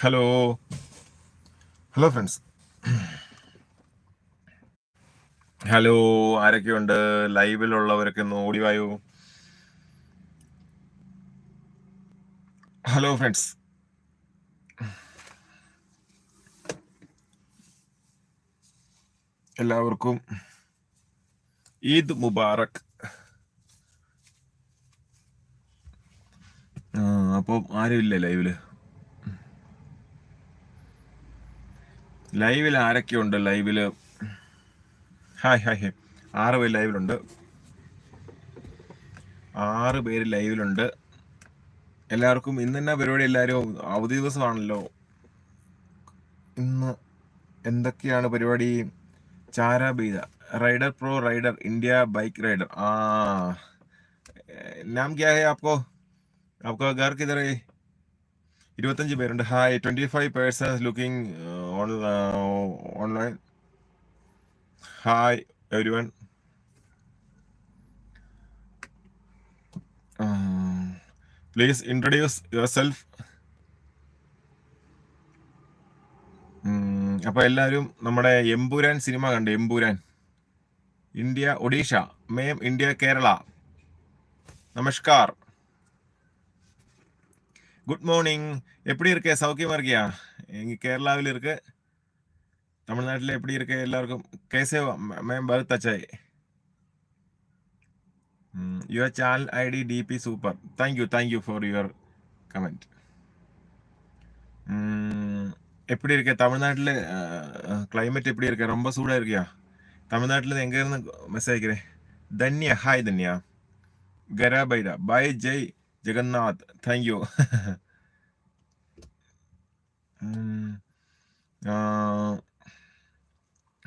Hello hello friends hello ആരൊക്കെയുണ്ട്? ലൈവിലുള്ളവരൊക്കെ ഒന്ന് ഓടിവായോ hello friends എല്ലാവർക്കും ഈദ് മുബാറക്. അപ്പോൾ അപ്പം ആരും ഇല്ല ലൈവിൽ? ലൈവിൽ ആരൊക്കെയുണ്ട്? ലൈവിൽ ഹായ് ഹായ് ഹേ ആറ് പേര് ലൈവിലുണ്ട്. ആറ് പേര് ലൈവിലുണ്ട്. എല്ലാവർക്കും ഇന്ന് തന്നെ പരിപാടി എല്ലാവരും അവധി ദിവസമാണല്ലോ. ഇന്ന് എന്തൊക്കെയാണ് പരിപാടി? ചാരാബീത rider pro rider. India bike rider. ആ നാം ക്യാ ഹേ ആപ്കോ? ആപ്കോ ഗാർക്ക് ഇതറേ ഇരുപത്തഞ്ച് പേരുണ്ട്. Hi twenty five persons looking online hi everyone please introduce yourself അപ്പൊ എല്ലാവരും നമ്മുടെ എമ്പുരാൻ സിനിമ കണ്ടു എമ്പുരാൻ ഇന്ത്യ ഒഡീഷ മേം ഇന്ത്യ കേരള നമസ്കാർ குட் மார்னிங் எப்படி இருக்க சௌக்கியமா இருக்கியா எங்கள் கேரளாவில் இருக்க தமிழ்நாட்டில் எப்படி இருக்க எல்லாருக்கும் கேசே மேம் பருத் அச்சாய் your channel I D D P super thank you thank you for your comment எப்படி இருக்க தமிழ்நாட்டில் கிளைமேட் எப்படி இருக்க ரொம்ப சூடாக இருக்கியா தமிழ்நாட்டில் எங்கேருந்து மெசேஜ் அயக்கிறேன் தன்யா ஹாய் தன்யா கரா பைடா பாய் ஜெய் ஜெகநாத் தேங்க்யூ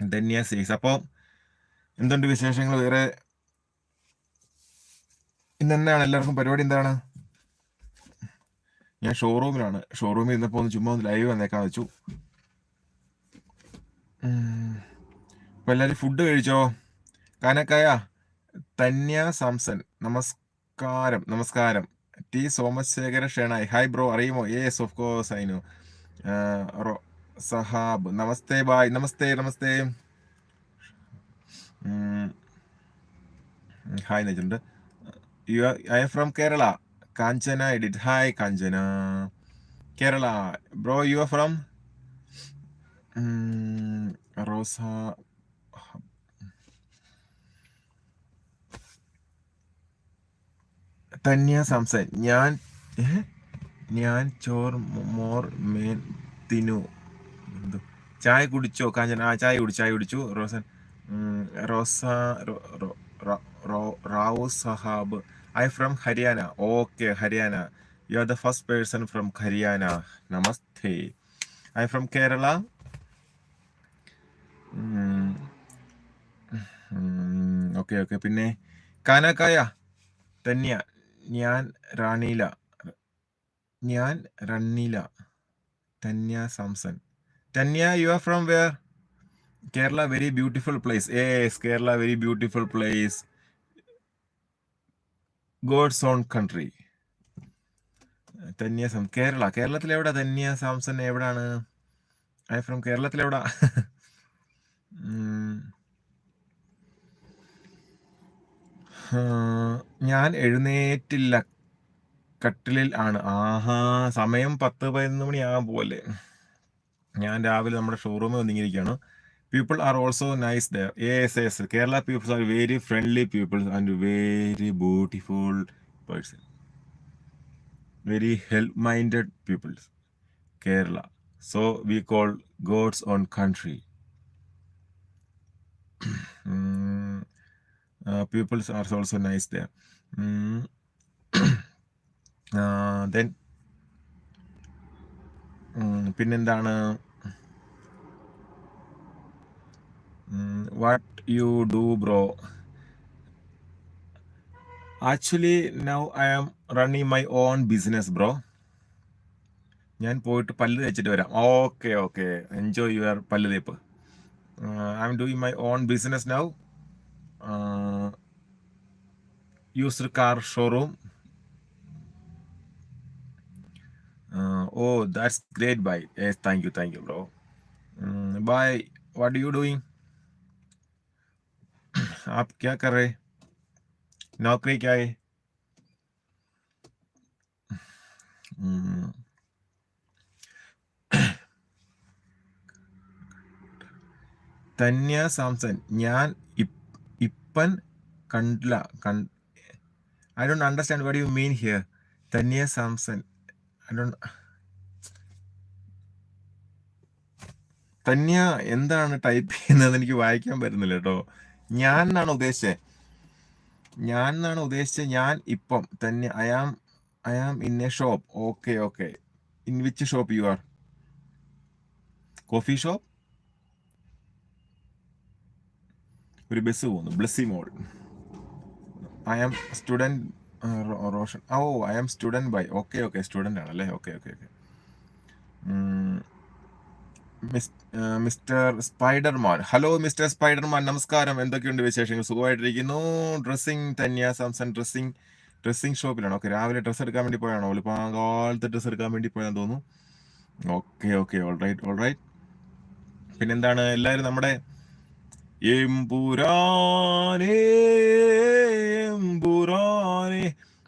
ധന്യ സീസ് അപ്പോൾ എന്തുണ്ട് വിശേഷങ്ങൾ വേറെ? ഇന്ന് എന്താണ് എല്ലാവർക്കും പരിപാടി എന്താണ്? ഞാൻ ഷോറൂമിലാണ് ഷോറൂമിൽ ഇരുന്നപ്പോൾ ഒന്ന് ചുമ്മാ ഒന്ന് ലൈവ് വന്നേക്കാൻ വെച്ചു. അപ്പൊ എല്ലാവരും ഫുഡ് കഴിച്ചോ? കാനക്കായ തന്യ സാംസൺ. നമസ്കാരം നമസ്കാരം. T Somasekhara Shenoy. Hi bro അറിയുമോ? Yes of course I know സഹാബ്. നമസ്തേ ബായ് നമസ്തേ നമസ്തേ. Hi എന്നുവെച്ചിട്ടുണ്ട് you I from Kerala. Kanchana edit. Hi Kanchana. Kerala. Bro you are from? Rosa Thanya Samson ഞാൻ? ഞാൻ ചോർ മോർ മേൻ തിനു എന്തോ ചായ കുടിച്ചോ കാഞ്ചന ആ ചായ കുടിച്ചു ചായ കുടിച്ചു റോസൻ റോസ Rao സഹാബ് I from Haryana okay Haryana you are the first person from Haryana namaste I from Kerala okay okay പിന്നെ കാനക്കായ തന്നെയാ ഞാൻ റാണീല ഞാൻ റണ്ണില Thanya Samson. Thanya you are from where Kerala very beautiful place as Kerala very beautiful place God's own country Thanya some Kerala. കേരളത്തിൽ എവിടെ തന്യ സാംസൺ? എവിടാണ്? I from കേരളത്തിൽ എവിടാ? ഞാൻ എഴുന്നേറ്റില്ല. കട്ടിലിൽ ആണ്. ആഹാ സമയം പത്ത് പതിനൊന്ന് മണി ആ പോലെ. ഞാൻ രാവിലെ നമ്മുടെ ഷോറൂമിൽ വന്നിരിക്കുകയാണ്. People are also nice there yes yes Kerala peoples are very friendly peoples and very beautiful person very help minded peoples Kerala so we call God's own country peoples are also nice there then പിന്നെന്താണ്? What you do bro actually now I am running my own business bro ഞാൻ പോയിട്ട് പല്ല് തേച്ചിട്ട് വരാം. Okay okay enjoy your പല്ല് തേപ്പ്. I am doing my own business now used car showroom oh that's great bye yes thank you thank you bro bye what you doing आप क्या कर रहे नौकरी क्या है हम्म, ധന്യ സാംസൺ ഞാൻ ഇപ്- ഇപ്പൻ കണ്ടില്ല I don't understand what you mean here Dhanya Samson ഡോ തന്യ എന്താണ് ടൈപ്പ് ചെയ്യുന്നത് എനിക്ക് വായിക്കാൻ പറ്റുന്നില്ല കേട്ടോ. ഞാൻ എന്നാണ് ഉദ്ദേശിച്ചത് ഞാൻ എന്നാണ് ഉദ്ദേശിച്ചത് ഞാൻ ഇപ്പം തന്നെ I am I am in a shop okay okay in which shop you are coffee shop ഒരു ബസ് പോകുന്നു. Blessy mall I am student Roshan. Oh I am student bye okay okay student ആണല്ലേ okay okay okay mister spiderman. Hello mister spiderman. നമസ്കാരം. എന്തൊക്കെയുണ്ട് വിശേഷങ്ങൾ? സുഖമായിട്ടിരിക്കുന്നു. Dressing Thanya Samson dressing dressing ഷോപ്പിലാണ് okay രാവിലെ dress എടുക്കാൻ വേണ്ടി പോയാണോ കാലത്ത് ഡ്രസ്സ് എടുക്കാൻ വേണ്ടി പോയാന്ന് തോന്നുന്നു. Okay okay all right all right പിന്നെന്താണ്? എല്ലാവരും നമ്മുടെ എമ്പുരാനേ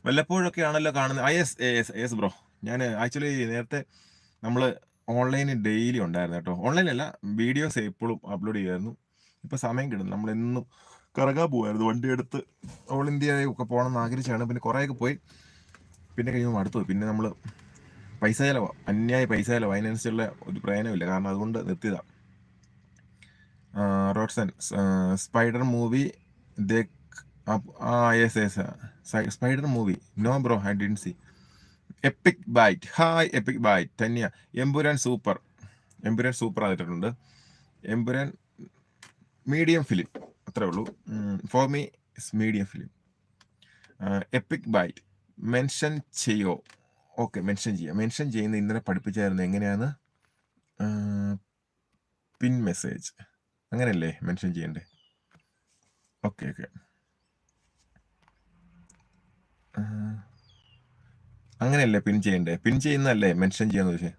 വല്ലപ്പോഴൊക്കെ ആണല്ലോ കാണുന്നത്. Yes yes yes bro. ഞാൻ ആക്ച്വലി നേരത്തെ നമ്മൾ ഓൺലൈനിൽ ഡെയിലി ഉണ്ടായിരുന്നു കേട്ടോ. ഓൺലൈനല്ല വീഡിയോസ് എപ്പോഴും അപ്ലോഡ് ചെയ്യുമായിരുന്നു. ഇപ്പൊ സമയം കിട്ടുന്നു നമ്മൾ എന്നും കറങ്ങാൻ പോകുമായിരുന്നു വണ്ടി എടുത്ത് ഓൾ ഇന്ത്യ ഒക്കെ പോകണം എന്ന് ആഗ്രഹിച്ചാണ്. പിന്നെ കുറേയൊക്കെ പോയി. പിന്നെ കഴിയുമ്പോൾ അടുത്തു പിന്നെ നമ്മൾ പൈസ ചിലവാണ് അന്യായ പൈസ ചിലവ്. അതിനനുസരിച്ചുള്ള ഒരു പ്രയോജനമില്ല കാരണം അതുകൊണ്ട് നിർത്തിയതാ. Rodson spider movie yes yes spider movie. No bro I didn't see. Epic byte. Hi epic byte. തന്നെയാ എമ്പുരാൻ സൂപ്പർ. എമ്പുരാൻ സൂപ്പർ ആയിട്ടുണ്ട് എമ്പുരാൻ മീഡിയം ഫിലിം. അത്രേ ഉള്ളൂ. For me is medium film. Epic byte. Mention ചെയ്യോ? ഓക്കെ മെൻഷൻ ചെയ്യാം. Mention ചെയ്യുന്ന ഇന്നലെ പഠിപ്പിച്ചായിരുന്നു എങ്ങനെയാണ് പിൻ മെസ്സേജ്. അങ്ങനെയല്ലേ മെൻഷൻ ചെയ്യണ്ടേ? ഓക്കെ ഓക്കെ അങ്ങനെയല്ലേ പിൻ ചെയ്യണ്ടേ? പിൻ ചെയ്യുന്നല്ലേ മെൻഷൻ ചെയ്യാന്ന് പക്ഷേ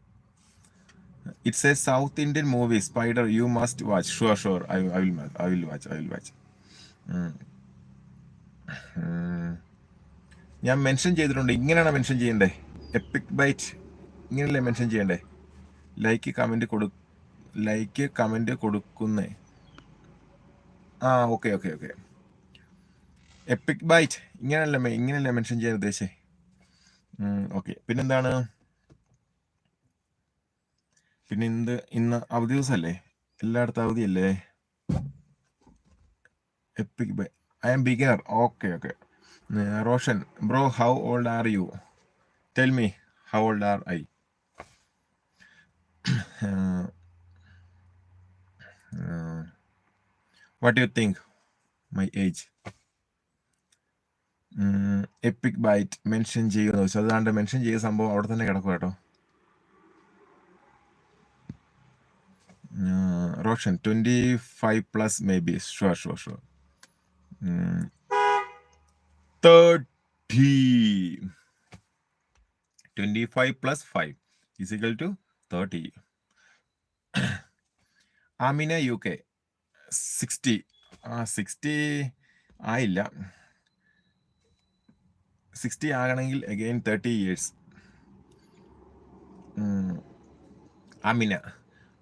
it's a south Indian movie spider you must watch sure sure I I will I will watch I will watch ഞാൻ മെൻഷൻ ചെയ്തിട്ടുണ്ട്. ഇങ്ങനെയാണ് മെൻഷൻ ചെയ്യണ്ടേ? എപ്പിക് ബൈറ്റ് ഇങ്ങനെയല്ലേ മെൻഷൻ ചെയ്യണ്ടേ? ലൈക്ക് കമന്റ് കൊടു ലൈക്ക് കമന്റ് കൊടുക്കുന്നേ. ആ okay okay okay. Epic byte ഇങ്ങനെയല്ല ഇങ്ങനെയല്ല മെൻഷൻ ചെയ്യാൻ ഉദ്ദേശിച്ചേ? ഓക്കെ. പിന്നെന്താണ്? പിന്നെ എന്ത് ഇന്ന് അവധി ദിവസമല്ലേ എല്ലായിടത്തും അവധിയല്ലേ? Epic byte I am beginner okay okay. Roshan bro how old are you tell me how old are I what you think my age epic byte mention ചെയ്യുമെന്ന് ചോദിച്ചു അതാണ്ട് മെൻഷൻ ചെയ്യുന്ന സംഭവം അവിടെ തന്നെ കിടക്കും കേട്ടോ Roshan twenty five plus may be sure sure sure thirty twenty five plus five is equal to thirty Amina UK K sixty ആ സിക്സ്റ്റി ആയില്ല. സിക്സ്റ്റി ആകണമെങ്കിൽ again thirty years Amina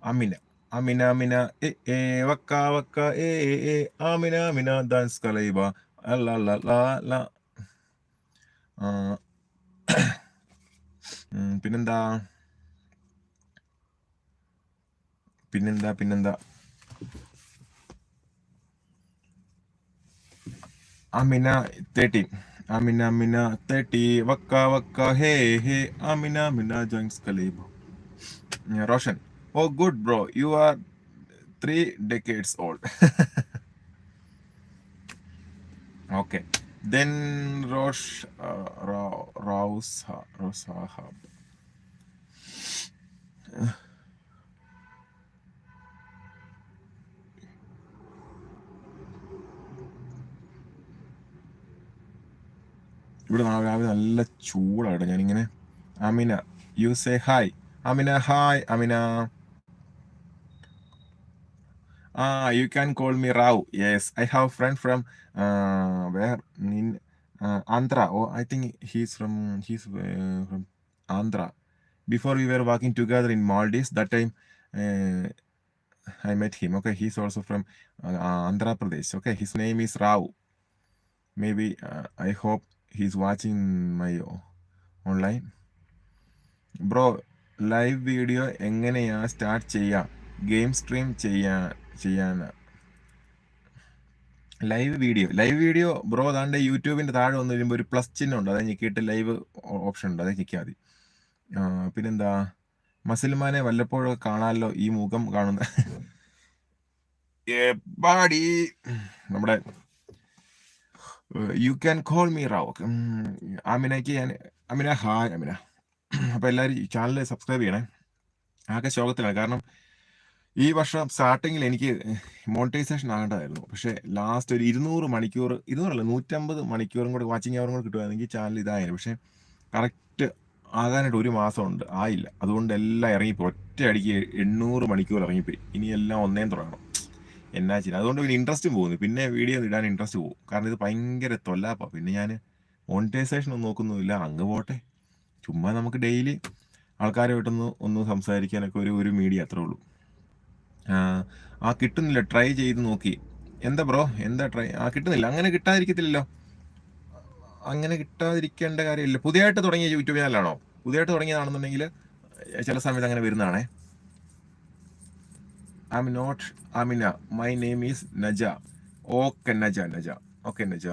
Amina Amina Amina A എ വക്ക വക്ക എ എ എ. Amina Amina dance കലൈബ അല്ല ല ല ല പിന്നെന്താ? പിന്നെന്താ പിന്നെന്താ? Amina 30. Amina Amina 30. Wakka Wakka Hey Hey. Amina Amina joins Kalebo. Yeah, Roshan. Oh, good, bro. You are three decades old. okay. Then Rosh uh, Ra, Raus, Rosahab. ഇവിടെ നാളെ രാവിലെ നല്ല ചൂടാണ് ഞാനിങ്ങനെ Amina you say hi Amina hi Amina. Ah you can call me Rao yes I have friend from where Andhra oh I think he's from he's from Andhra before we were walking together in Maldives that time I met him okay he's also from Andhra Pradesh okay his name is Rao may be I hope he's watching my online. Bro live video എങ്ങനെയാ start ചെയ്യാം? Game stream ചെയ്യാ ചെയ്യാൻ live video live video bro താണ്ടെ യൂട്യൂബിന്റെ താഴെ വന്നു കഴിയുമ്പോൾ ഒരു plus ചിഹ്നം ഉണ്ട്. അത് ഞെക്കിയിട്ട് ലൈവ് ഓപ്ഷൻ ഉണ്ട്. അത് ഞെക്കിയാൽ മതി. പിന്നെന്താ? മസിൽമാനെ വല്ലപ്പോഴും കാണാമല്ലോ ഈ മുഖം കാണുന്ന? എപ്പാടി നമ്മുടെ you can call me Rao അമിനയ്ക്ക് ഞാൻ അമിന ഹായ് അമിന അപ്പോൾ എല്ലാവരും ഈ ചാനൽ സബ്സ്ക്രൈബ് ചെയ്യണേ. ആകെ ശോകത്തിലാണ്. കാരണം ഈ വർഷം സ്റ്റാർട്ടിങ്ങിൽ എനിക്ക് മോണിറ്റൈസേഷൻ ആകേണ്ടതായിരുന്നു. പക്ഷേ ലാസ്റ്റ് ഒരു ഇരുന്നൂറ് മണിക്കൂർ ഇരുന്നൂറല്ല നൂറ്റമ്പത് മണിക്കൂറും കൂടെ വാച്ചിങ് അവറും കൂടെ കിട്ടുമായിരുന്നെങ്കിൽ ചാനൽ ഇതായിരുന്നു പക്ഷേ കറക്റ്റ് ആകാനായിട്ട് ഒരു മാസമുണ്ട് ആയില്ല. അതുകൊണ്ട് എല്ലാം ഇറങ്ങിപ്പോയി. ഒറ്റ അടിക്ക് എണ്ണൂറ് മണിക്കൂർ ഇറങ്ങിപ്പോയി. ഇനി എല്ലാം ഒന്നേം തുടങ്ങണം. എന്നാ ചെയ്യുന്നത് അതുകൊണ്ട് പിന്നെ ഇൻട്രസ്റ്റും പോകുന്നു. പിന്നെ വീഡിയോ ഇടാൻ ഇൻട്രസ്റ്റ് പോകും. കാരണം ഇത് ഭയങ്കര തൊല്ലാപ്പ പിന്നെ ഞാൻ മോണിറ്റൈസേഷൻ ഒന്നും നോക്കുന്നുമില്ല അങ്ങ് പോട്ടെ. ചുമ്മാ നമുക്ക് ഡെയിലി ആൾക്കാരുമായിട്ടൊന്ന് ഒന്ന് സംസാരിക്കാനൊക്കെ ഒരു ഒരു മീഡിയ അത്രേ ഉള്ളൂ. ആ, കിട്ടുന്നില്ല. ട്രൈ ചെയ്ത് നോക്കി. എന്താ ബ്രോ എന്താ ട്രൈ ആ കിട്ടുന്നില്ല. അങ്ങനെ കിട്ടാതിരിക്കത്തില്ലല്ലോ. അങ്ങനെ കിട്ടാതിരിക്കേണ്ട കാര്യമില്ല. പുതിയതായിട്ട് തുടങ്ങിയ യൂട്യൂബ് ചാനലാണോ പുതിയതായിട്ട് തുടങ്ങിയതാണെന്നുണ്ടെങ്കിൽ ചില സമയത്ത് അങ്ങനെ വരുന്നതാണേ. I'm not Amina my name is Naja okay Naja Naja okay Naja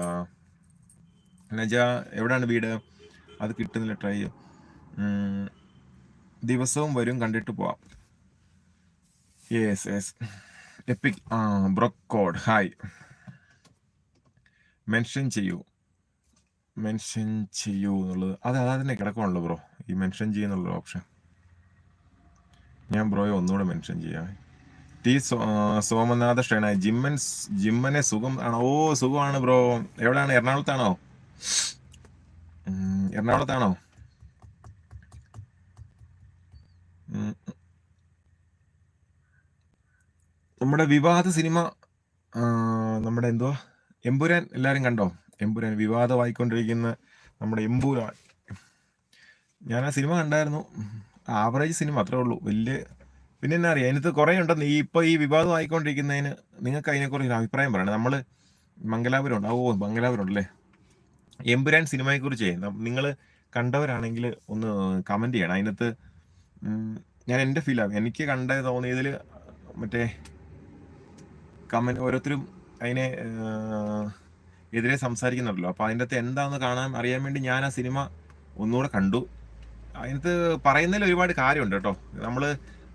Naja എവിടെയാണ് വീട്? അത് കിട്ടുന്നില്ല ട്രൈ ദിവസവും വരും കണ്ടിട്ട് പോവാം. യെസ് യെസ് എപ്പിക് ആ ബ്രൊക്കോഡ് ഹായ് മെൻഷൻ ചെയ്യൂ. മെൻഷൻ ചെയ്യൂ എന്നുള്ളത്. അത് അതാ തന്നെ കിടക്കുകയാണല്ലോ ബ്രോ ഈ മെൻഷൻ ചെയ്യുന്നുള്ള ഓപ്ഷൻ ഞാൻ ബ്രോയെ ഒന്നുകൂടെ മെൻഷൻ ചെയ്യാം. ടി സോമനാഥ ക്ഷേണ ജിമ്മൻ ജിമ്മനെ സുഖം ആണോ? ഓ സുഖമാണ് ബ്രോ. എവിടെയാണ് എറണാകുളത്താണോ? എറണാകുളത്താണോ? നമ്മുടെ വിവാദ സിനിമ നമ്മുടെ എന്തുവാ എമ്പുരാൻ എല്ലാരും കണ്ടോ? എമ്പുരാൻ വിവാദമായിക്കൊണ്ടിരിക്കുന്ന നമ്മുടെ എമ്പുരാൻ. ഞാൻ ആ സിനിമ കണ്ടായിരുന്നു. ആവറേജ് സിനിമ അത്രേ ഉള്ളൂ. വലിയ പിന്നെ എന്നാ അറിയാം അതിനകത്ത് കുറേ ഉണ്ടെന്ന്. ഈ ഇപ്പോൾ ഈ വിവാദം ആയിക്കൊണ്ടിരിക്കുന്നതിന് നിങ്ങൾക്ക് അതിനെക്കുറിച്ച് അഭിപ്രായം പറയണം. നമ്മൾ മംഗലാപുരം ഉണ്ട് ഓ മംഗലാപുരം ഉണ്ടല്ലേ എമ്പുരാൻ സിനിമയെക്കുറിച്ച് നിങ്ങൾ കണ്ടവരാണെങ്കിൽ ഒന്ന് കമന്റ് ചെയ്യണം. അതിനകത്ത് ഞാൻ ഞാൻ ഫീൽ ഫീലാണ് എനിക്ക് കണ്ട തോന്നിയതിൽ മറ്റേ കമന്റ് ഓരോരുത്തരും അതിനെ എതിരെ സംസാരിക്കുന്നുണ്ടല്ലോ. അപ്പോൾ അതിന്റെ അകത്ത് എന്താണെന്ന് കാണാൻ അറിയാൻ വേണ്ടി ഞാൻ ആ സിനിമ ഒന്നുകൂടെ കണ്ടു. അതിനകത്ത് പറയുന്നതിൽ ഒരുപാട് കാര്യമുണ്ട് കേട്ടോ. നമ്മൾ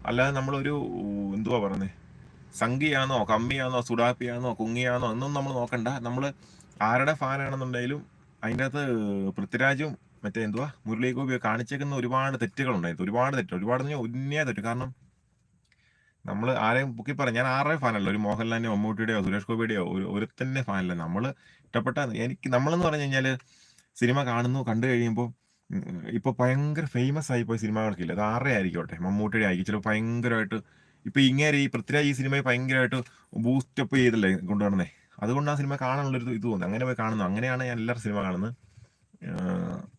അല്ലാതെ നമ്മളൊരു എന്തുവാ പറഞ്ഞേ? സംഘിയാണോ കമ്മിയാണോ സുഡാപ്പിയാണോ കുങ്ങിയാണോ ഒന്നും നമ്മൾ നോക്കണ്ട. നമ്മൾ ആരുടെ ഫാനാണെന്നുണ്ടെങ്കിലും അതിന്റെ അകത്ത് പൃഥ്വിരാജും മറ്റേ എന്തുവാ മുരളി ഗോപിയോ കാണിച്ചേക്കുന്ന ഒരുപാട് തെറ്റുകളുണ്ടായിരുന്നു. ഒരുപാട് തെറ്റ് ഒരുപാട് ഉന്നയ തെറ്റ്. കാരണം നമ്മൾ ആരെയും പൊക്കി പറയാം ഞാൻ ആരുടെ ഫാനല്ല. ഒരു മോഹൻലാലിന്റെ മമ്മൂട്ടിയുടെയോ സുരേഷ് ഗോപിയുടെയോ ഒരു ഒരുത്തന്നെ ഫാനല്ല. നമ്മൾ ഇഷ്ടപ്പെട്ട എനിക്ക് നമ്മളെന്ന് പറഞ്ഞു കഴിഞ്ഞാൽ സിനിമ കാണുന്നു കണ്ടു കഴിയുമ്പോൾ ഇപ്പൊ ഭയങ്കര ഫേമസ് ആയി പോയ സിനിമകൾക്കില്ല അത് ആരുടെ ആയിരിക്കോട്ടെ മമ്മൂട്ടിയുടെ ആയിരിക്കും ചിലപ്പോൾ ഭയങ്കരമായിട്ട് ഇപ്പൊ ഇങ്ങനെ ഈ പൃഥ്വിരാജ് ഈ സിനിമയെ ഭയങ്കരമായിട്ട് ബൂസ്റ്റപ്പ് ചെയ്തല്ലേ കൊണ്ടുവരണേ. അതുകൊണ്ട് ആ സിനിമ കാണാനുള്ളൊരു ഇത് തോന്നുന്നു അങ്ങനെ പോയി കാണുന്നു. അങ്ങനെയാണ് ഞാൻ എല്ലാവരും സിനിമ കാണുന്നത്.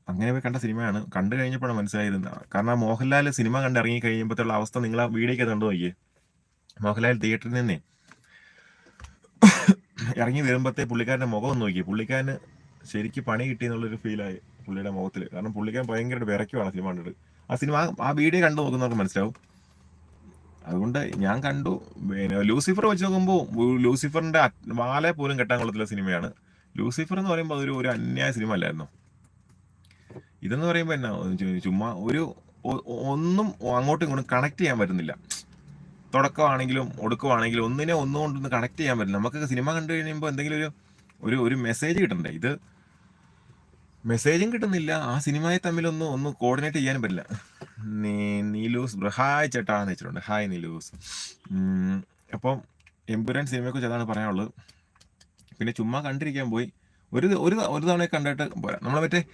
അങ്ങനെ പോയി കണ്ട സിനിമയാണ് കണ്ടു കഴിഞ്ഞപ്പോഴാണ് മനസ്സിലായിരുന്നത് കാരണം മോഹൻലാൽ സിനിമ കണ്ട് ഇറങ്ങി കഴിയുമ്പോഴത്തുള്ള അവസ്ഥ നിങ്ങൾ ആ വീഡിയോക്ക് കണ്ടു നോക്കിയേ. മോഹൻലാൽ തിയേറ്ററിൽ നിന്നേ. ഇറങ്ങി വരുമ്പോഴത്തെ പുള്ളിക്കാരന്റെ മുഖം ഒന്ന് നോക്കി പുള്ളിക്കാരന് ശരിക്കും പണി കിട്ടി എന്നുള്ളൊരു ഫീലായി പുള്ളിയുടെ മുഖത്തിൽ കാരണം പുള്ളിക്കാൻ ഭയങ്കരമായിട്ട് വിറയ്ക്കുവാണ് സിനിമ കണ്ടിട്ട്. ആ സിനിമ ആ വീഡിയോ കണ്ടു നോക്കുന്നവർക്ക് മനസ്സിലാവും. അതുകൊണ്ട് ഞാൻ കണ്ടു. പിന്നെ ലൂസിഫർ വെച്ച് നോക്കുമ്പോൾ ലൂസിഫറിന്റെ വാലെ പോലും കെട്ടാൻ കൊള്ളത്തില്ല സിനിമയാണ് ലൂസിഫർ എന്ന് പറയുമ്പോൾ അതൊരു ഒരു അന്യായ സിനിമ അല്ലായിരുന്നു? ഇതെന്ന് പറയുമ്പോൾ എന്നാ ചുമ്മാ ഒരു ഒന്നും അങ്ങോട്ടും ഇങ്ങോട്ടും കണക്ട് ചെയ്യാൻ പറ്റുന്നില്ല. തുടക്കമാണെങ്കിലും ഒടുക്കമാണെങ്കിലും ഒന്നിനെ ഒന്നുകൊണ്ടൊന്ന് കണക്ട് ചെയ്യാൻ പറ്റില്ല. നമുക്ക് സിനിമ കണ്ടു കഴിയുമ്പോൾ എന്തെങ്കിലും ഒരു ഒരു ഒരു മെസ്സേജ് കിട്ടണ്ടേ? ഇത് മെസ്സേജും കിട്ടുന്നില്ല. ആ സിനിമയെ തമ്മിലൊന്നും ഒന്ന് കോർഡിനേറ്റ് ചെയ്യാനും പറ്റില്ല. നീ- നീലൂസ് ഹായ് ചേട്ടാ എന്ന് വെച്ചിട്ടുണ്ട്. ഹായ് നീലൂസ്. അപ്പം എംപുരാൻ സിനിമയെക്കുറിച്ച് അതാണ് പറയാനുള്ളത്. പിന്നെ ചുമ്മാ കണ്ടിരിക്കാൻ പോയി. ഒരു ഒരു ഒരു തവണ കണ്ടിട്ട് പോരാ. നമ്മൾ മറ്റേ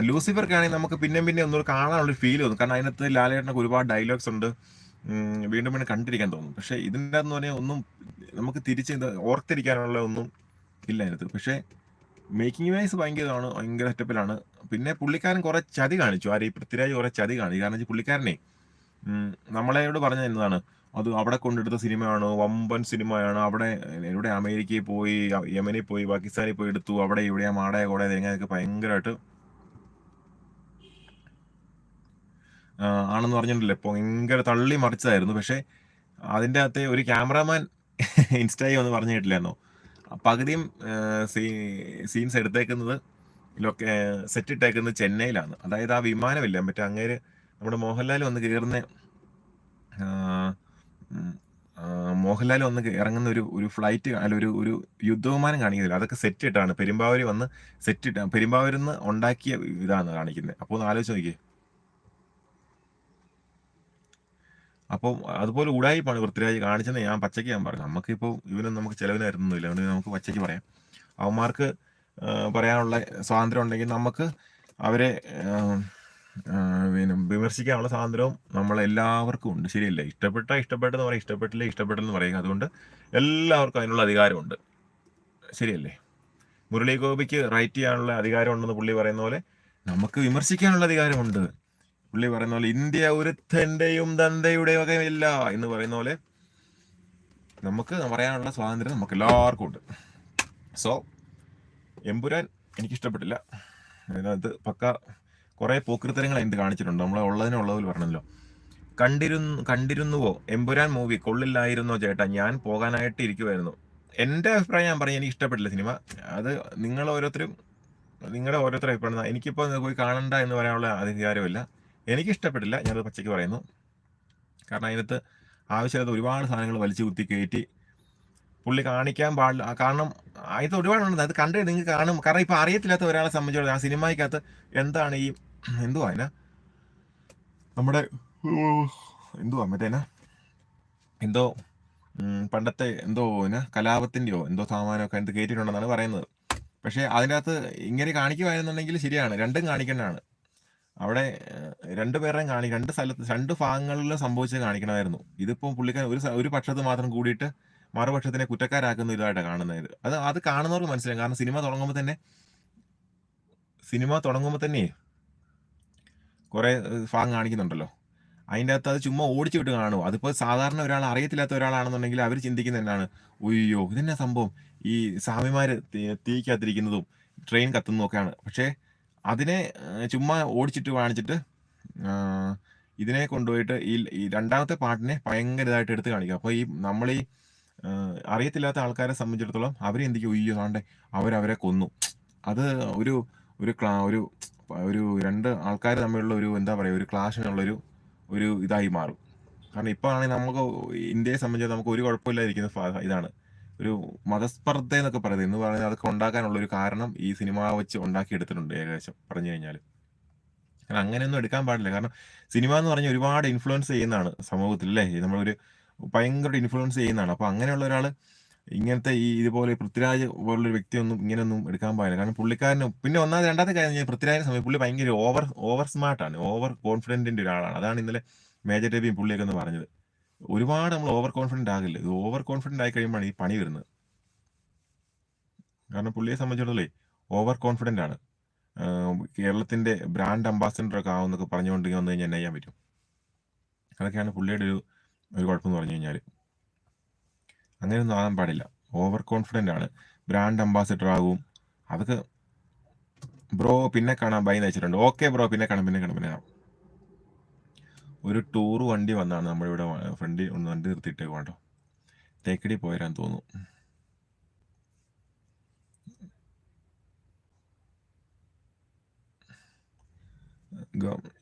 ലൂസിഫർക്കാണെങ്കിൽ നമുക്ക് പിന്നെയും പിന്നെ ഒന്നുകൂടെ കാണാനുള്ളൊരു ഫീൽ തോന്നും. കാരണം അതിനകത്ത് ലാലേട്ടനൊക്കെ ഒരുപാട് ഡയലോഗ്സ് ഉണ്ട്. വീണ്ടും വീണ്ടും കണ്ടിരിക്കാൻ തോന്നും. പക്ഷേ ഇതിന്റെ എന്ന് പറഞ്ഞാൽ ഒന്നും നമുക്ക് തിരിച്ച് ഓർത്തിരിക്കാനുള്ള ഒന്നും ഇല്ല അതിനകത്ത്. പക്ഷേ മേക്കിംഗ് വൈസ് ഭയങ്കരമാണ് ഭയങ്കര സെറ്റപ്പിലാണ് പിന്നെ പുള്ളിക്കാരൻ കുറെ ചതി കാണിച്ചു. ആരെയും പൃഥ്വിരാജ് കുറെ ചതി കാണിച്ചു. കാരണം പുള്ളിക്കാരനെ നമ്മളെയോട് പറഞ്ഞ എന്താണ്? അത് അവിടെ കൊണ്ടെടുത്ത സിനിമയാണ്? വമ്പൻ സിനിമയാണ്? അവിടെ എവിടെ അമേരിക്കയിൽ പോയി യമനിൽ പോയി പാകിസ്ഥാനിൽ പോയി എടുത്തു അവിടെ ഇവിടെ മാടയ കോടെ തേങ്ങയൊക്കെ ഭയങ്കരമായിട്ട് ആണെന്ന് പറഞ്ഞിട്ടുണ്ടല്ലോ. ഭയങ്കര തള്ളി മറിച്ചതായിരുന്നു. പക്ഷേ അതിന്റെ അകത്തെ ഒരു ക്യാമറാമാൻ ഇൻസ്റ്റായി ഒന്ന് പറഞ്ഞു കേട്ടില്ലായിരുന്നോ പകുതിയും സീൻസ് എടുത്തേക്കുന്നത് ലൊക്കെ സെറ്റ് ഇട്ടേക്കുന്നത് ചെന്നൈയിലാണ്. അതായത് ആ വിമാനമില്ല മറ്റേ അങ്ങേര് നമ്മുടെ മോഹൻലാൽ വന്ന് കയറുന്ന മോഹൻലാൽ വന്ന് ഇറങ്ങുന്ന ഒരു ഒരു ഫ്ലൈറ്റ് അല്ല ഒരു ഒരു യുദ്ധവിമാനം കാണിക്കുന്നില്ല. അതൊക്കെ സെറ്റ് ഇട്ടാണ് പെരുമ്പാവൂർ വന്ന് സെറ്റ് ഇട്ട പെരുമ്പാവൂരിൽ നിന്ന് ഉണ്ടാക്കിയ ഇതാണ് കാണിക്കുന്നത് അപ്പോൾ ഒന്ന് ആലോചിച്ച് നോക്കിയേ. അപ്പോൾ അതുപോലെ ഉടായിപ്പാണ് പൃഥ്വിരാജ് കാണിച്ചെന്ന് ഞാൻ പച്ചയ്ക്ക് ഞാൻ പറഞ്ഞു. നമുക്കിപ്പോൾ ഇവനൊന്നും നമുക്ക് ചിലവിന് തരുന്നില്ല അതുകൊണ്ട് നമുക്ക് പച്ചയ്ക്ക് പറയാം. അവന്മാർക്ക് പറയാനുള്ള സ്വാതന്ത്ര്യം ഉണ്ടെങ്കിൽ നമുക്ക് അവരെ പിന്നെ വിമർശിക്കാനുള്ള സ്വാതന്ത്ര്യവും നമ്മളെല്ലാവർക്കും ഉണ്ട്. ശരിയല്ലേ? ഇഷ്ടപ്പെട്ട ഇഷ്ടപ്പെട്ടെന്ന് പറയും. ഇഷ്ടപ്പെട്ടില്ല ഇഷ്ടപ്പെട്ടെന്ന് പറയുക അതുകൊണ്ട് എല്ലാവർക്കും അതിനുള്ള അധികാരമുണ്ട്. ശരിയല്ലേ? മുരളി ഗോപിക്ക് റൈറ്റ് ചെയ്യാനുള്ള അധികാരം ഉണ്ടെന്ന് പുള്ളി പറയുന്ന പോലെ നമുക്ക് വിമർശിക്കാനുള്ള അധികാരമുണ്ട്. പുള്ളി പറയുന്ന പോലെ ഇന്ത്യ ഒരുത്തന്റെയും തന്തയുടെയും ഒക്കെ ഇല്ല എന്ന് പറയുന്ന പോലെ നമുക്ക് പറയാനുള്ള സ്വാതന്ത്ര്യം നമുക്ക് എല്ലാവർക്കും ഉണ്ട്. സോ എമ്പുരാൻ എനിക്കിഷ്ടപ്പെട്ടില്ല. അതിനകത്ത് പക്ക കുറേ പോക്കൃത്തരങ്ങൾ എന്ത് കാണിച്ചിട്ടുണ്ട്. നമ്മളെ ഉള്ളതിനെ ഉള്ളതിനുള്ളതിൽ പറഞ്ഞല്ലോ കണ്ടിരുന്നു കണ്ടിരുന്നുവോ? എമ്പുരാൻ മൂവി കൊള്ളില്ലായിരുന്നോ ചേട്ടാ? ഞാൻ പോകാനായിട്ട് ഇരിക്കുമായിരുന്നു എന്റെ അഭിപ്രായം ഞാൻ പറഞ്ഞു എനിക്ക് ഇഷ്ടപ്പെട്ടില്ല സിനിമ. അത് നിങ്ങൾ ഓരോരുത്തരും നിങ്ങളുടെ ഓരോരുത്തരും അഭിപ്രായം. എനിക്കിപ്പോൾ പോയി കാണണ്ട എന്ന് പറയാനുള്ള അധികാരമില്ല. എനിക്ക് ഇഷ്ടപ്പെട്ടില്ല ഞാനത് പച്ചയ്ക്ക് പറയുന്നു. കാരണം അതിനകത്ത് ആവശ്യമില്ലാത്ത ഒരുപാട് സാധനങ്ങൾ വലിച്ചു കുത്തി കയറ്റി പുള്ളി കാണിക്കാൻ പാടില്ല. കാരണം അതിനകത്ത് ഒരുപാടുണ്ട്. അത് കണ്ടു നിങ്ങൾക്ക് കാണും. കാരണം ഇപ്പം അറിയത്തില്ലാത്ത ഒരാളെ സംബന്ധിച്ചോളം ആ സിനിമയ്ക്കകത്ത് എന്താണ് ഈ എന്തുവാ അതിനാ? നമ്മുടെ എന്തുവാ മറ്റേനാ എന്തോ പണ്ടത്തെ എന്തോ പിന്നെ കലാപത്തിന്റെയോ എന്തോ സാമാനമൊക്കെ അതിനകത്ത് കയറ്റിയിട്ടുണ്ടെന്നാണ് പറയുന്നത്. പക്ഷേ അതിനകത്ത് ഇങ്ങനെ കാണിക്കുമായിരുന്നുണ്ടെങ്കിൽ ശരിയാണ്. രണ്ടും കാണിക്കേണ്ടതാണ് അവിടെ രണ്ടുപേരെയും കാണി രണ്ട് സ്ഥലത്ത് രണ്ട് ഭാഗങ്ങളിൽ സംഭവിച്ചത് കാണിക്കണമായിരുന്നു. ഇതിപ്പോൾ പുള്ളിക്കാരൻ ഒരു ഒരു പക്ഷത്ത് മാത്രം കൂടിയിട്ട് മറുപക്ഷത്തിനെ കുറ്റക്കാരാക്കുന്ന ഇതായിട്ട് കാണുന്നത്. അത് അത് കാണുന്നവർക്ക് മനസ്സിലാവും കാരണം സിനിമ തുടങ്ങുമ്പോൾ തന്നെ സിനിമ തുടങ്ങുമ്പോൾ തന്നെ കുറെ ഭാഗം കാണിക്കുന്നുണ്ടല്ലോ. അതിന്റെ അകത്ത് അത് ചുമ്മാ ഓടിച്ചു വിട്ട് കാണുമോ അതിപ്പോൾ സാധാരണ ഒരാൾ അറിയത്തില്ലാത്ത ഒരാളാണെന്നുണ്ടെങ്കിൽ അവർ ചിന്തിക്കുന്ന എന്നാണ് ഒയ്യോ ഇതെന്നാ സംഭവം? ഈ സ്വാമിമാർ തീക്കകത്തിരിക്കുന്നതും ട്രെയിൻ കത്തുന്നതും ഒക്കെയാണ്. പക്ഷേ അതിനെ ചുമ്മാ ഓടിച്ചിട്ട് കാണിച്ചിട്ട് ഇതിനെ കൊണ്ടുപോയിട്ട് ഈ രണ്ടാമത്തെ പാട്ടിനെ ഭയങ്കര ഇതായിട്ട് എടുത്ത് കാണിക്കുക അപ്പോൾ ഈ നമ്മൾ ഈ അറിയത്തില്ലാത്ത ആൾക്കാരെ സംബന്ധിച്ചിടത്തോളം അവരെ ഉയ്യോ താണ്ടെ അവരവരെ കൊന്നു. അത് ഒരു ഒരു ക്ലാ ഒരു ഒരു രണ്ട് ആൾക്കാർ തമ്മിലുള്ള ഒരു എന്താ പറയുക ഒരു ക്ലാഷിനുള്ളൊരു ഒരു ഇതായി മാറും. കാരണം ഇപ്പോൾ ആണെങ്കിൽ നമുക്ക് ഇന്ത്യയെ സംബന്ധിച്ച് നമുക്ക് ഒരു കുഴപ്പമില്ലാതിരിക്കുന്ന ഇതാണ്. ഒരു മതസ്പർദ്ധ എന്നൊക്കെ പറയുന്നത് എന്ന് പറയുന്നത് അതൊക്കെ ഉണ്ടാക്കാനുള്ള ഒരു കാരണം ഈ സിനിമ വെച്ച് ഉണ്ടാക്കിയെടുത്തിട്ടുണ്ട് ഏകദേശം പറഞ്ഞു കഴിഞ്ഞാൽ കാരണം അങ്ങനെയൊന്നും എടുക്കാൻ പാടില്ല. കാരണം സിനിമ എന്ന് പറഞ്ഞാൽ ഒരുപാട് ഇൻഫ്ലുവൻസ് ചെയ്യുന്നതാണ് സമൂഹത്തിൽ അല്ലേ? നമ്മളൊരു ഭയങ്കര ഇൻഫ്ലുവൻസ് ചെയ്യുന്നതാണ്. അപ്പോൾ അങ്ങനെയുള്ള ഒരാൾ ഇങ്ങനത്തെ ഈ ഇതുപോലെ പൃഥ്വിരാജ് പോലുള്ളൊരു വ്യക്തിയൊന്നും ഇങ്ങനെയൊന്നും എടുക്കാൻ പാടില്ല. കാരണം പുള്ളിക്കാരന് പിന്നെ ഒന്നാമത് രണ്ടാമത്തെ കാര്യം പൃഥ്വിരാജിന്റെ സമയം പുള്ളി ഭയങ്കര ഓവർ ഓവർ സ്മാർട്ടാണ് ഓവർ കോൺഫിഡന്റിന്റെ ഒരാളാണ്. അതാണ് ഇന്നലെ മേജർ രവിയും പുള്ളിയൊക്കെ ഒന്ന് പറഞ്ഞത്. ഒരുപാട് നമ്മൾ ഓവർ കോൺഫിഡന്റ് ആകില്ല. ഇത് ഓവർ കോൺഫിഡന്റ് ആയി കഴിയുമ്പോഴാണ് ഈ പണി വരുന്നത്. കാരണം പുള്ളിയെ സംബന്ധിച്ചിടത്തോളം ഓവർ കോൺഫിഡന്റ് ആണ്. കേരളത്തിന്റെ ബ്രാൻഡ് അംബാസഡർ ഒക്കെ ആവുന്നൊക്കെ പറഞ്ഞുകൊണ്ട് വന്നു കഴിഞ്ഞാൽ എന്നെ ചെയ്യാൻ പറ്റും. അതൊക്കെയാണ് പുള്ളിയുടെ ഒരു ഒരു കുഴപ്പമെന്ന് പറഞ്ഞു കഴിഞ്ഞാൽ. അങ്ങനെയൊന്നും ആകാൻ പാടില്ല. ഓവർ കോൺഫിഡന്റ് ആണ്. ബ്രാൻഡ് അംബാസിഡർ ആകും. അതൊക്കെ ബ്രോ പിന്നെ കാണാം ബൈ വെച്ചിട്ടുണ്ട് ഓക്കെ ബ്രോ പിന്നെ കാണാം പിന്നെ കാണാം പിന്നെ കാണാം. ഒരു ടൂർ വണ്ടി വന്നാണ് നമ്മളിവിടെ ഫ്രണ്ടിൽ ഒന്ന് വണ്ടി നിർത്തിയിട്ടേക്ക് കേട്ടോ തേക്കടി പോയരാൻ തോന്നുന്നു.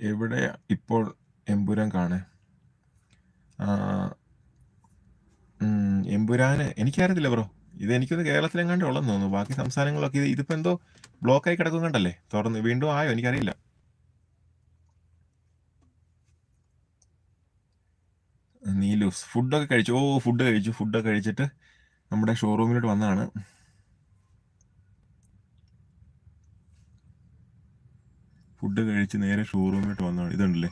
എവിടെ ഇപ്പോൾ എമ്പുരാൻ കാണേ? എമ്പുരാന് എനിക്കറിയത്തില്ല ബ്രോ. ഇത് എനിക്കൊന്ന് കേരളത്തിലെങ്ങാണ്ട് ഉള്ളെന്ന് തോന്നുന്നു. ബാക്കി സംസ്ഥാനങ്ങളൊക്കെ ഇത് ഇതിപ്പോ എന്തോ ബ്ലോക്കായി കിടക്കുന്നുണ്ടല്ലേ? തുറന്ന് വീണ്ടും ആയോ? എനിക്കറിയില്ല. നീലൂസ് ഫുഡൊക്കെ കഴിച്ചു. ഓ ഫുഡ് കഴിച്ചു. ഫുഡൊക്കെ കഴിച്ചിട്ട് നമ്മുടെ ഷോറൂമിലോട്ട് വന്നതാണ്. ഫുഡ് കഴിച്ച് നേരെ ഷോറൂമിലോട്ട് വന്നതാണ്. ഇതുണ്ടല്ലേ?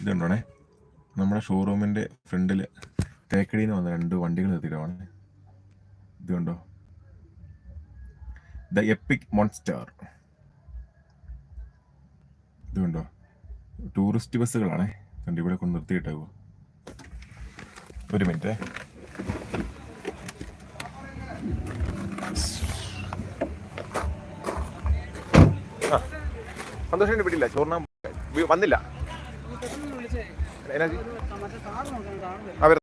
ഇതുണ്ടോണേ? നമ്മുടെ ഷോറൂമിന്റെ ഫ്രണ്ടിൽ തേക്കടിയിൽ നിന്ന് വന്ന രണ്ട് വണ്ടികൾ നിർത്തിയിട്ടാണ്. ഇതുണ്ടോ? The epic monster. ഇതുണ്ടോ? ടൂറിസ്റ്റ് ബസ്സുകളാണേ. കണ്ടി ഇവിടെ കൊണ്ട് നിർത്തിയിട്ടാകുമോ ഒരു മിനിറ്റ്. സന്തോഷം പിടിയില്ല ചോറിനാൻ വന്നില്ല? അവർ